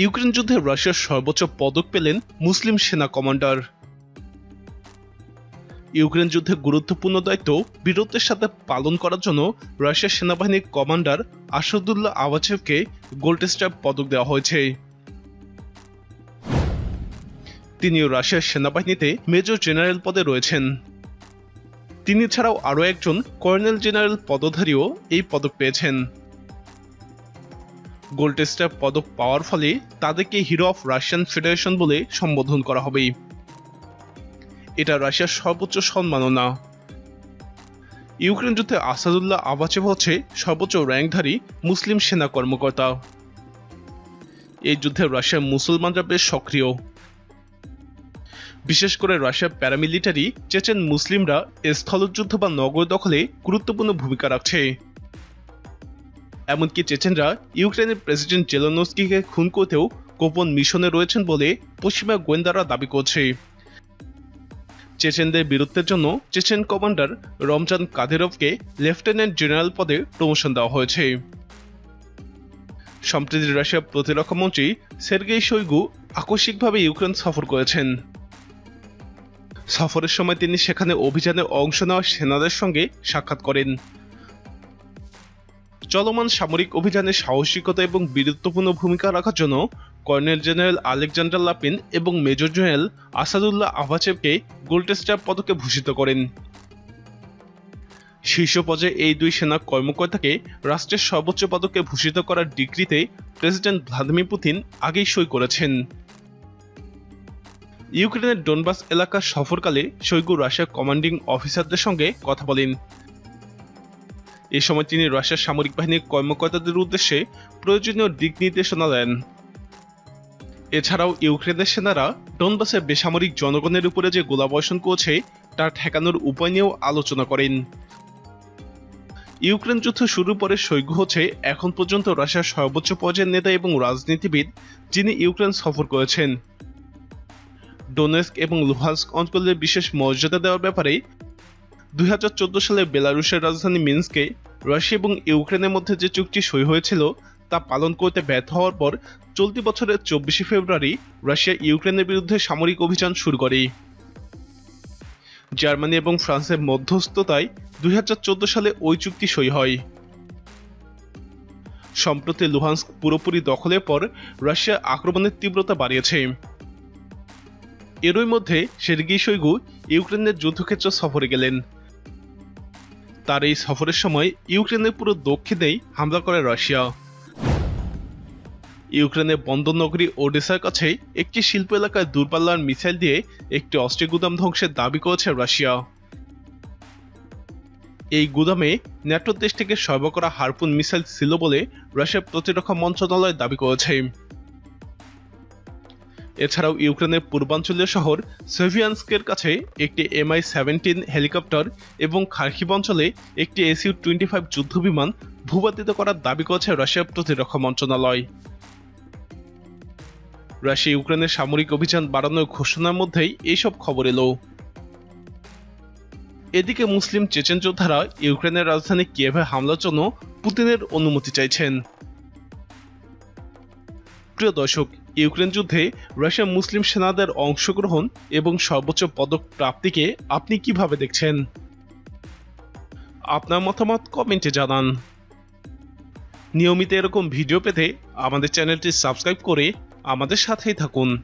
Ukraine যুদ্ধে রাশিয়ার সর্বোচ্চ পদক পেলেন মুসলিম সেনা কমান্ডার। ইউক্রেন যুদ্ধে গুরুত্বপূর্ণ দায়িত্ব বীরত্বের সাথে পালন করার জন্য রাশিয়ার সেনাবাহিনীর কমান্ডার আসাদুল্লাহ আওয়াচেভকে গোল্ড স্টার পদক দেওয়া হয়েছে। তিনিও রাশিয়ার সেনাবাহিনীতে মেজর জেনারেল পদে রয়েছেন। তিনি ছাড়াও আরও একজন কর্নেল জেনারেল পদধারীও এই পদক পেয়েছেন। গোল্ড স্টার পদক পাওয়ার ফলে তাদেরকে হিরো অফ রাশিয়ান ফেডারেশন বলে সম্বোধন করা হবে। এটা রাশিয়ার সর্বোচ্চ সম্মাননা। ইউক্রেন যুদ্ধে আসাদুল্লাহ আবাচেভ হচ্ছে সর্বোচ্চ র্যাঙ্কধারী মুসলিম সেনা কর্মকর্তা। এই যুদ্ধে রাশিয়ার মুসলমানরা বেশ সক্রিয়। বিশেষ করে রাশিয়ার প্যারামিলিটারি চেচেন মুসলিমরা স্থলযুদ্ধ বা নগর দখলে গুরুত্বপূর্ণ ভূমিকা রাখছে। এমনকি চেচেনরা ইউক্রেনের প্রেসিডেন্ট জেলোনস্কিকে খুন করতেও গোপন মিশনে রয়েছেন বলে পশ্চিমা গোয়েন্দারা দাবি করছে। চেচেনদের বিরুদ্ধের জন্য চেচেন কমান্ডার রমজান কাদেরভকে লেফটেন্যান্ট জেনারেল পদে প্রমোশন দেওয়া হয়েছে। সম্প্রতি রাশিয়ার প্রতিরক্ষা মন্ত্রী সের্গেই শৈগু আকস্মিকভাবে ইউক্রেন সফর করেছেন। সফরের সময় তিনি সেখানে অভিযানে অংশ নেওয়া সেনাদের সঙ্গে সাক্ষাৎ করেন। চলমান সামরিক অভিযানে সাহসিকতা এবং বীরত্বপূর্ণ ভূমিকা রাখার জন্য কর্নেল জেনারেল আলেকজান্ডার লাপিন এবং মেজর জেনারেল আসাদুল্লাহ আভাচেভকে গোল্ড স্টার পদকে ভূষিত করেন। শীর্ষ পর্যায়ে এই দুই সেনা কর্মকর্তাকে রাষ্ট্রের সর্বোচ্চ পদকে ভূষিত করার ডিগ্রিতে প্রেসিডেন্ট ভ্লাদিমির পুতিন আগেই সই করেছেন। ইউক্রেনের ডোনবাস এলাকার সফরকালে শৈগু রাশিয়ার কমান্ডিং অফিসারদের সঙ্গে কথা বলেন। এ সময় তিনি রাশিয়ার সামরিক বাহিনীর কর্মকর্তাদের উদ্দেশ্যে প্রয়োজনীয় দিক নির্দেশনা দেন। এছাড়াও ইউক্রেনের সেনারা ডনবাসের বেসামরিক জনগণের উপরে যে গোলাবর্ষণ করছে, তা ঠেকানোর উপায় নিয়েও আলোচনা করেন। ইউক্রেন যুদ্ধ শুরুর পরে শৈগু হচ্ছে এখন পর্যন্ত রাশিয়ার সর্বোচ্চ পর্যায়ের নেতা এবং রাজনীতিবিদ, যিনি ইউক্রেন সফর করেছেন। ডোনেস্ক এবং লুহান্স্ক অঞ্চলের বিশেষ মর্যাদা দেওয়ার ব্যাপারে দুই হাজার চোদ্দ সালে বেলারুশের রাজধানী মিন্সকে রাশিয়া এবং ইউক্রেনের মধ্যে যে চুক্তি সই হয়েছিল তা পালন করতে ব্যর্থ হওয়ার পর চলতি বছরের চব্বিশে ফেব্রুয়ারি রাশিয়া ইউক্রেনের বিরুদ্ধে সামরিক অভিযান শুরু করে। জার্মানি এবং ফ্রান্সের মধ্যস্থতায় দুই হাজার চোদ্দ সালে ওই চুক্তি সই হয়। সম্প্রতি লুহান্স্ক পুরোপুরি দখলের পর রাশিয়া আক্রমণের তীব্রতা বাড়িয়েছে। এরই মধ্যে সের্গি শৈগু ইউক্রেনের যুদ্ধক্ষেত্র সফরে গেলেন। তার এই সফরের সময় ইউক্রেনের পুরো দক্ষিণেই হামলা করে রাশিয়া। ইউক্রেনের বন্দর নগরী ওডেসার কাছে একটি শিল্প এলাকায় দূরপাল্লার মিসাইল দিয়ে একটি অস্ত্রের গুদাম ধ্বংসের দাবি করেছে রাশিয়া। এই গুদামে ন্যাটো দেশ থেকে সরবরাহ করা হারপুন মিসাইল ছিল বলে রাশিয়ার প্রতিরক্ষা মন্ত্রণালয় দাবি করেছে। এছাড়াও ইউক্রেনের পূর্বাঞ্চলীয় শহর সেভিয়ানস্কের কাছে একটি এমআই সেভেন্টিন হেলিকপ্টার এবং খার্কিব অঞ্চলে একটি এসইউ টোয়েন্টি ফাইভ যুদ্ধবিমান ভূপাতিত করার দাবি করেছে রাশিয়ার প্রতিরক্ষা মন্ত্রণালয়। রাশিয়া ইউক্রেনের সামরিক অভিযান বাড়ানোর ঘোষণার মধ্যেই এইসব খবর এলো। এদিকে মুসলিম চেচেন যোদ্ধারা ইউক্রেনের রাজধানী কিয়েভে হামলার জন্য পুতিনের অনুমতি চাইছেন। প্রিয় দর্শক ইউক্রেন যুদ্ধে রাশিয়া মুসলিম সেনাদের অংশগ্রহণ এবং সর্বোচ্চ পদক প্রাপ্তিকে আপনি কীভাবে দেখছেন? আপনার মতামত কমেন্টে জানান। নিয়মিত এরকম ভিডিও পেতে আমাদের চ্যানেলটি সাবস্ক্রাইব করে আমাদের সাথেই থাকুন।